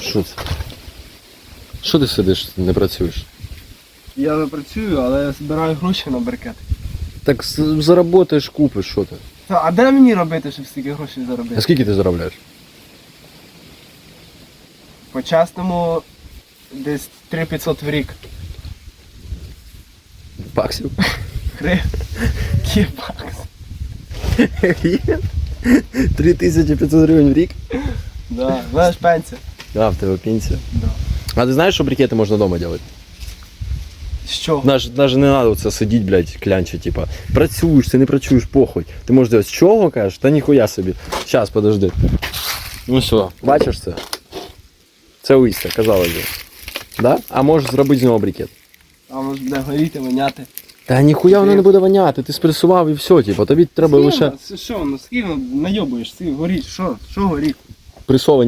Що це? Що ти сидиш, не працюєш? Я не працюю, але я збираю гроші на брикет. Так з- заработаєш, купиш, що ти? Та, а де мені робити, щоб стільки грошей А заробити? скільки ти заробляєш? По чесному десь 3500 в рік. Баксів? Гри. Кібакс. 3500 гривень в рік? Да. Знаєш пенсія? А, в тебе пенсія. Да. А ти знаєш, що брикети можна вдома робити? Чого? Навіть, не треба це сидіти, блядь, клянчити, типа. Працюєш, ти не працюєш, похуй. Ти можеш делать з чого, кажеш? Та ніхуя собі. Щас, подожди. Ну що, бачиш це? Це листя, казалось би. Да? А можеш зробити з нього брикет. А ж буде горіти, воняти. Та ніхуя воно не буде воняти, ти спресував і все, типу, тобі треба лише Що воно? Що? Скільки найобуєш? Скільки горіть? Що? Що горіть? пресовані